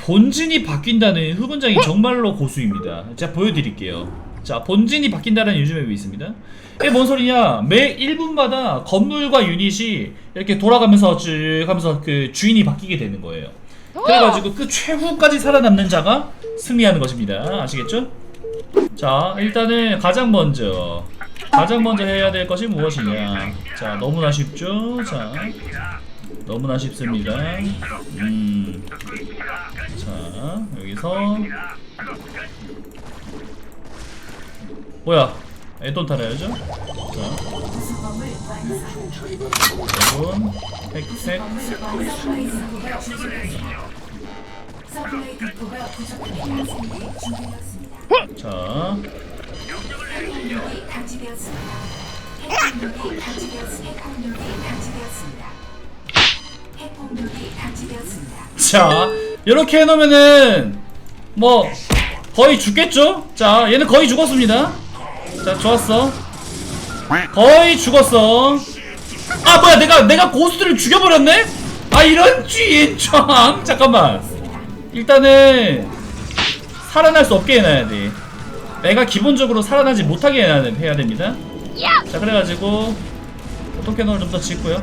본진이 바뀐다는 흑원장이 정말로 고수입니다. 제가 보여드릴게요. 자, 본진이 바뀐다는 요즘 앱이 있습니다. 이게 뭔 소리냐? 매 1분마다 건물과 유닛이 이렇게 돌아가면서 쭉 하면서 그 주인이 바뀌게 되는 거예요. 그래가지고 그 최후까지 살아남는 자가 승리하는 것입니다. 아시겠죠? 자, 일단은 가장 먼저 가장 먼저 해야 될 것이 무엇이냐? 자, 너무나 쉽죠? 자, 너무나 쉽습니다. 음, 자, 여기서 뭐야? 애돈 타라야죠? 자, 애돈. 준비되었습니다. 자, 자, 이렇게 해놓으면은 뭐 거의 죽겠죠? 자, 얘는 거의 죽었습니다. 자, 좋았어. 거의 죽었어. 아, 뭐야, 내가 내가 고수들을 죽여버렸네? 아, 이런 쥐인창. 잠깐만. 일단은 살아날 수 없게 해놔야 돼. 내가 기본적으로 살아나지 못하게 해야, 해야 됩니다. 자, 그래가지고 보통 캐논을 좀 더 짓고요.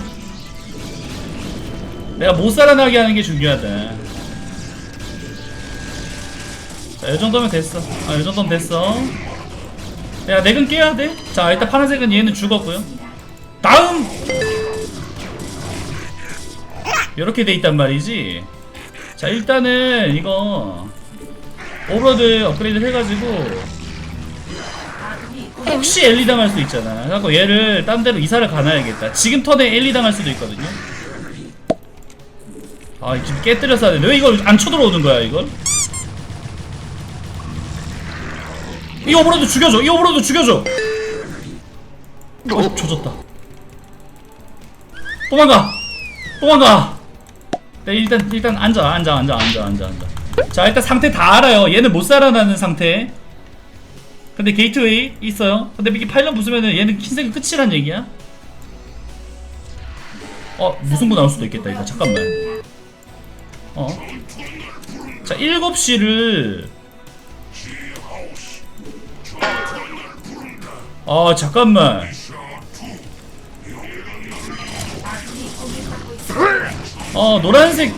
내가 못 살아나게 하는 게 중요하다. 자, 이 정도면 됐어. 아, 이 정도면 됐어. 야, 내근 깨야 돼. 자, 일단 파란색은 얘는 죽었고요. 다음! 이렇게 돼 있단 말이지. 자, 일단은 이거 오버로드 업그레이드 해가지고 혹시 엘리 당할 수 있잖아. 그래갖고 얘를 딴 데로 이사를 가놔야겠다. 지금 턴에 엘리 당할 수도 있거든요. 아 지금 깨뜨렸어야 되는데 왜 이걸 안 쳐들어오는 거야 이걸? 이 오버로드 죽여줘 이 오버로드 죽여줘 어 조졌다 도망가 도망가 네 일단 일단 앉아 앉아 앉아 앉아 앉아 앉아 자 일단 상태 다 알아요 얘는 못 살아나는 상태 근데 게이트웨이 있어요 근데 이게 파일럿 부수면은 얘는 흰색이 끝이란 얘기야 어 무승부 나올 수도 있겠다 이거 잠깐만 어. 자, 7시를 아, 잠깐만. 어, 노란색.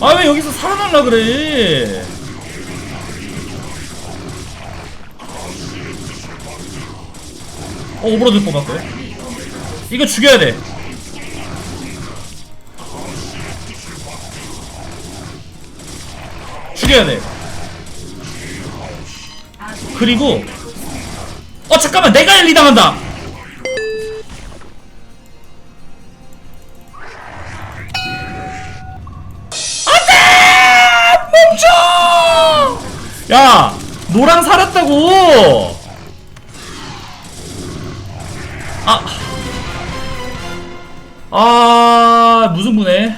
아, 왜 여기서 살아날라 그래? 어, 오버로드 뽑았고요. 이거 죽여야 돼. 죽여야 돼. 그리고 어 잠깐만 내가 엘리 당한다. 야 노랑 살았다고. 아. 아 무승부네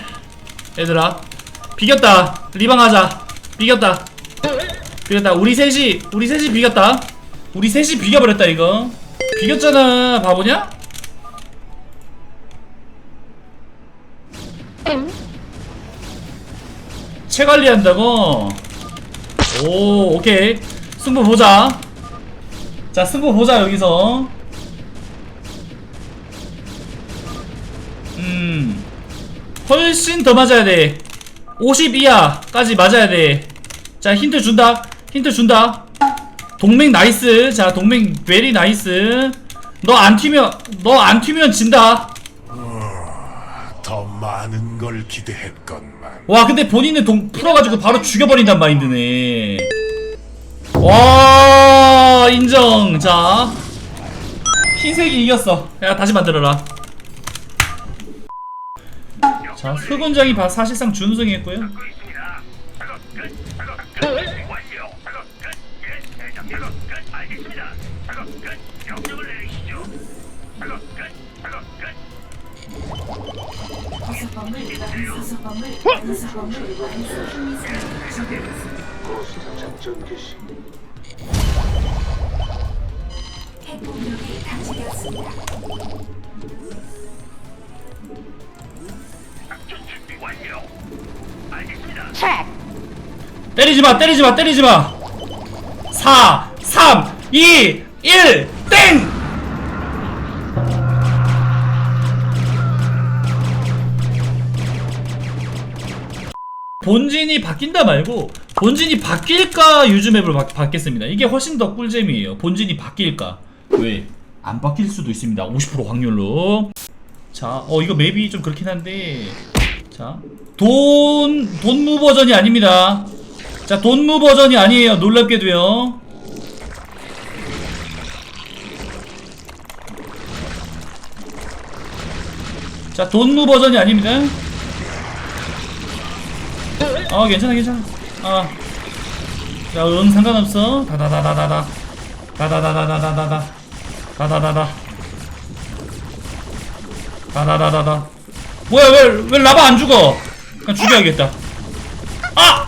얘들아. 비겼다. 리방하자. 비겼다. 비겼다. 우리 셋이 우리 셋이 비겼다. 우리 셋이 비겨버렸다 이거. 비겼잖아. 바보냐? 체 관리한다고? 오 오케이. 승부 보자. 자 승부 보자 여기서 음. 훨씬 더 맞아야 돼. 52야까지 맞아야 돼자 힌트 준다. 힌트 준다. 동맹 나이스. 자 동맹 베리 나이스 너 안 튀면 너 안 튀면 진다. 더 많은 걸 기대했건만. 와 근데 본인은 동 풀어가지고 바로 죽여버린단 마인드네. 와 인정. 자 흰색이 이겼어. 야 다시 만들어라 자 흑원장이 바- 사실상 준우승했고요 때리지 마, 때리지 마, 때리지 마. 4, 3, 2, 1, 땡! 본진이 바뀐다 말고 본진이 바뀔까 유즈맵으로 바, 바뀌겠습니다. 이게 훨씬 더 꿀잼이에요. 본진이 바뀔까? 왜? 안 바뀔 수도 있습니다. 50% 확률로. 자, 어 이거 맵이 좀 그렇긴 한데 자, 돈 돈무 버전이 아닙니다. 자, 돈무 버전이 아니에요. 놀랍게도요. 자, 돈무 버전이 아닙니다. 어, 괜찮아, 괜찮아. 아. 자, 응, 상관없어. 다다다다다다. 다다다다다다다. 다다다다. 다다다다다. 뭐야, 왜, 왜 라바 안 죽어? 그냥 죽여야겠다. 아!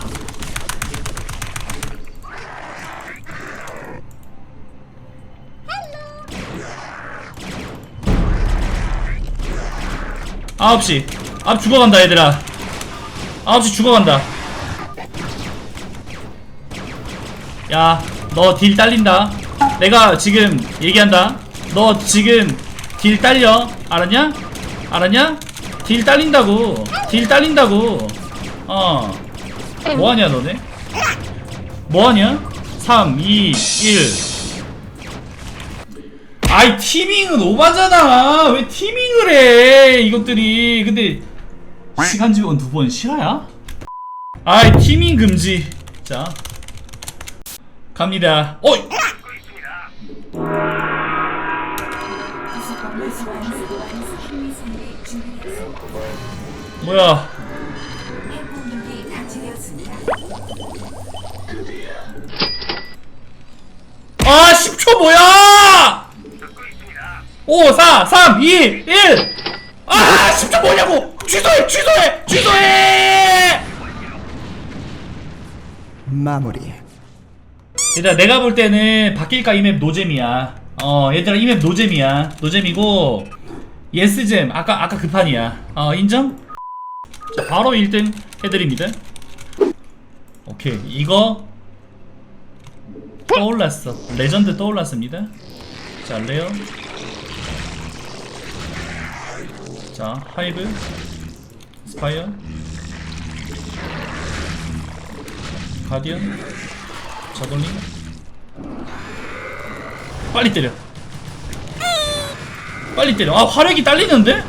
아홉 시. 아 죽어간다 얘들아. 아홉 시 죽어간다. 야, 너 딜 딸린다. 내가 지금 얘기한다. 너 지금 딜 딸려. 알았냐? 알았냐? 딜 딸린다고. 딜 딸린다고. 어. 뭐하냐 너네? 뭐하냐? 3, 2, 1. 아이 티밍은 오바잖아. 왜 티밍을 해? 이것들이. 근데 시간 지원 두 번 실화야? 아이 티밍 금지. 자 갑니다. 어 준비되었습니다. 뭐야? 아 10초 뭐야? 5, 4, 3, 2, 1. 아 10초 뭐냐고? 취소해, 취소해, 취소해. 마무리. 얘들아 내가 볼 때는 바뀔까 이맵 노잼이야 어 얘들아 이맵 노잼이야 노잼이고 예스잼 아까 아까 그 판이야 어 인정? 자 바로 1등 해드립니다 오케이 이거 떠올랐어 레전드 떠올랐습니다 자 레어 자 하이브 스파이어 가디언 저글링 빨리 때려 빨리 때려 아 화력이 딸리는데?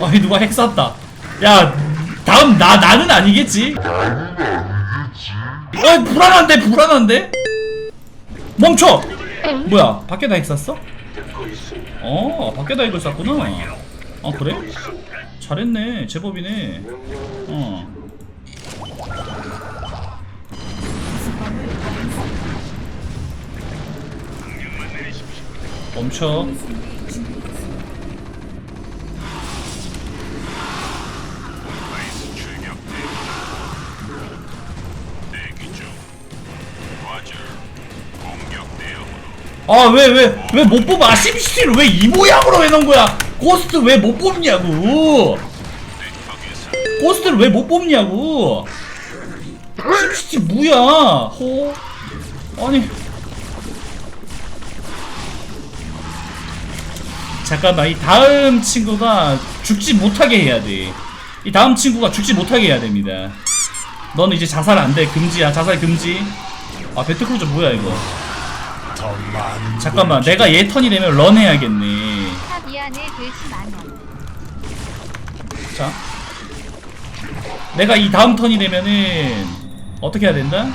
아니 누가 핵 쐈다 야 다음 나 나는 아니겠지? 어 불안한데 불안한데? 멈춰 뭐야 밖에다 핵 쐈어? 어 밖에다 핵을 쐈구나 아 그래? 잘했네 제법이네 어 멈춰 아 왜 왜 왜 못 뽑아? 심시티를 왜 이 모양으로 해놓은 거야? 고스트 왜 못 뽑냐고. 고스트를 왜 못 뽑냐고. 심시티 뭐야? 호? 아니. 잠깐만 이 다음 친구가 죽지 못하게 해야 돼이 다음 친구가 죽지 못하게 해야 됩니다. 너는 이제 자살 안돼. 금지야. 자살 금지. 아 배트크루저 뭐야 이거 잠깐만 걸 내가 얘 턴이 되면 런 해야겠네. 탑 미안해 글씨 많아. 자. 내가 이 다음 턴이 되면은 어떻게 해야 된다?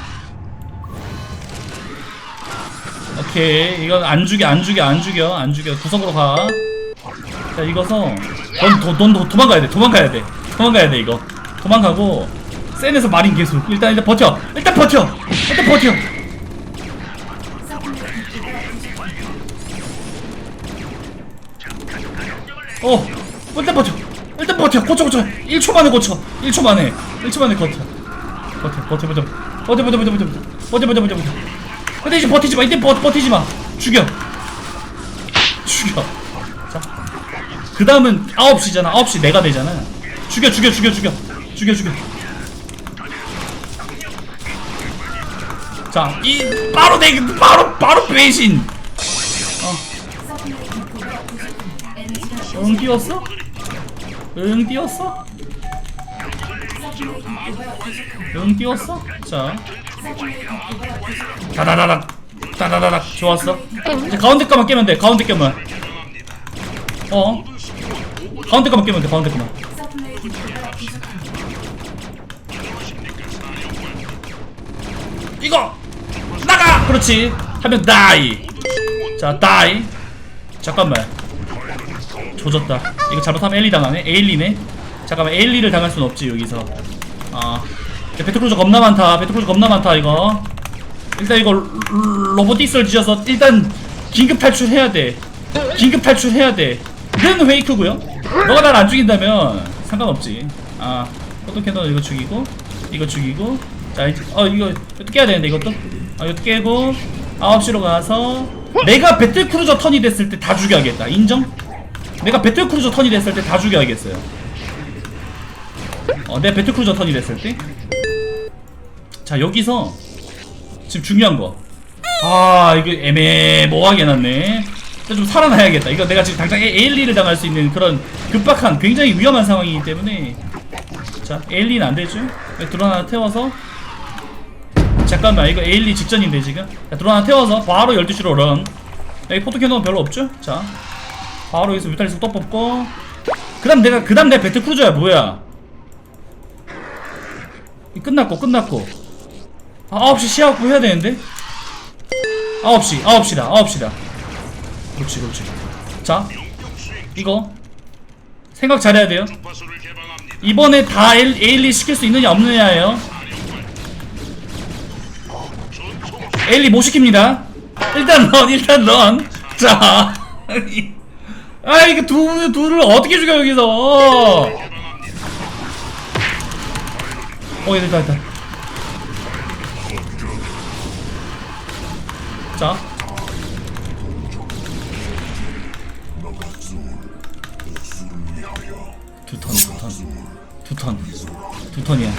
오케이 이건 안 죽여 안 죽여 안 죽여 안 죽여. 구석으로 가자 이거서 넌, 넌, 넌 도망가야 돼 도망가야 돼. 도망가야 돼 이거. 도망가고 센에서 마린 계속. 일단 일단 버텨. 일단 버텨. 일단 버텨 어 일단 버텨. 일단 버텨. 고쳐 고쳐. 1초 만에 고쳐. 1초 만에. 1초 만에 버텨. 버텨 버텨 버텨. 버텨 버텨 버텨 버텨. 버텨 버텨 버텨 버텨. 버텨 근데 이제 버티지 마. 이때 버, 버티지 마. 자그 다음은 9시잖아. 9시 내가 되잖아. 죽여 죽여 죽여 죽여. 죽여 죽여. 자 이 바로 내 바로 바로 배신 응 뛰었어? 응 뛰었어? 응 뛰었어? 자. 다다다닥 다다다닥 좋았어 이제 가운데 거만 깨면 돼 가운데 거만 어 가운데 거만 깨면 돼 가운데 거만. 이거 나가 그렇지 하면 다이 자 다이 잠깐만 조졌다. 이거 잘못하면 엘리 당하네. 에일리네. 잠깐만 에일리를 당할 순 없지 여기서. 아 야, 배트크루저 겁나 많다. 배트크루저 겁나 많다 이거. 일단 이거 로- 로보틱스를 지어서 일단 긴급 탈출해야 돼. 긴급 탈출해야 돼는 페이크고요. 너가 날 안 죽인다면 상관없지. 아 포토캐논 이거 죽이고 이거 죽이고. 자 이제 어 이거 깨야 되는데 이것도? 아 이것도 깨고. 9시로 가서 내가 배틀크루저 턴이 됐을 때 다 죽여야겠다. 인정? 내가 배틀크루저 턴이 됐을 때 다 죽여야겠어요 어 내가 배틀크루저 턴이 됐을 때 자 여기서 지금 중요한 거. 아, 이거 애매모호하게 해놨네. 좀 살아나야겠다. 이거 내가 지금 당장 에일리를 당할 수 있는 그런 급박한, 굉장히 위험한 상황이기 때문에. 자, 에일리는 안 되죠? 드론 하나 태워서. 잠깐만, 이거 에일리 직전인데, 지금. 자, 드론 하나 태워서 바로 12시로 런. 여기 포토캐논 별로 없죠? 자. 바로 여기서 뮤탈리스 또 뽑고. 그 다음 내가, 그 다음 내가 배트크루저야, 뭐야. 이 끝났고, 끝났고. 아, 9시 시야 확보 해야 되는데? 9시, 9시다, 9시다. 그렇지, 그렇지. 자, 이거. 생각 잘해야 돼요. 이번에 다 에일, 에일리 시킬 수 있느냐, 없느냐예요. 에일리 못 시킵니다. 일단 런, 일단 런. 자. 아, 이거 두, 둘을 어떻게 죽여, 여기서. 어, 얘들, 일단, 일단. 자. 두 턴, 두 턴. 두 턴. 두 턴이야.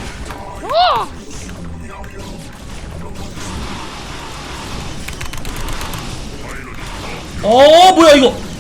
어, 뭐야, 이거!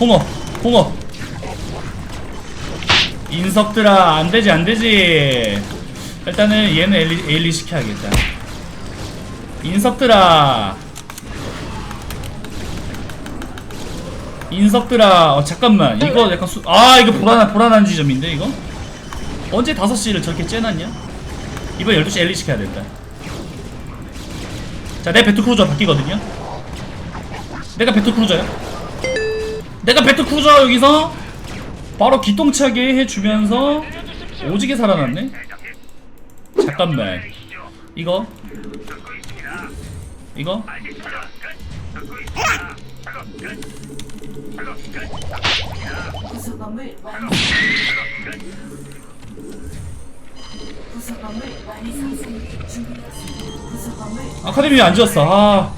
공업, 공업. 인석들아, 안 되지, 안 되지. 일단은 얘는 에일리, 에일리 시켜야겠다. 인석들아. 인석들아, 어, 잠깐만. 이거 약간 수, 아, 이거 불안한, 불안한 지점인데, 이거? 언제 5시를 저렇게 째놨냐? 이번 12시 엘리 시켜야 된다. 자, 내 배트크루저 바뀌거든요? 내가 배트크루저야. 내가 배트크루저 여기서 바로 기똥차게 해주면서 오지게 살아났네? 잠깐만 이거 이거 완성. 완성. 아카데미 안 지었어 아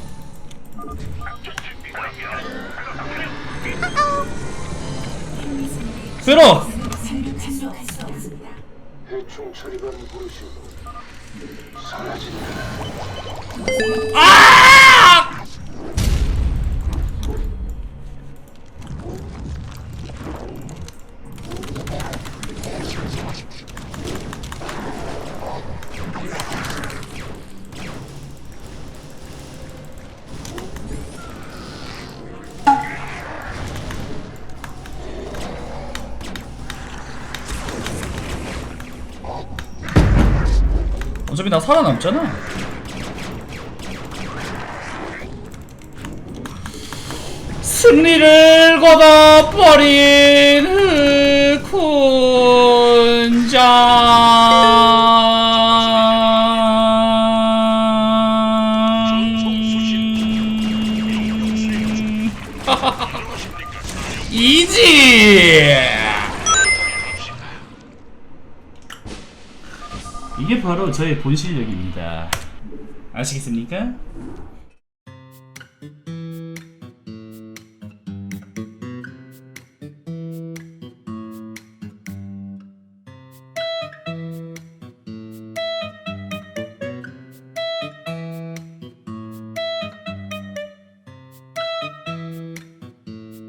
사라진다. 아! 어차피 나 살아남잖아. 승리를 거둬버린 흑훈장. 음. 이지. 이게 바로 저의 본 실력입니다 아시겠습니까?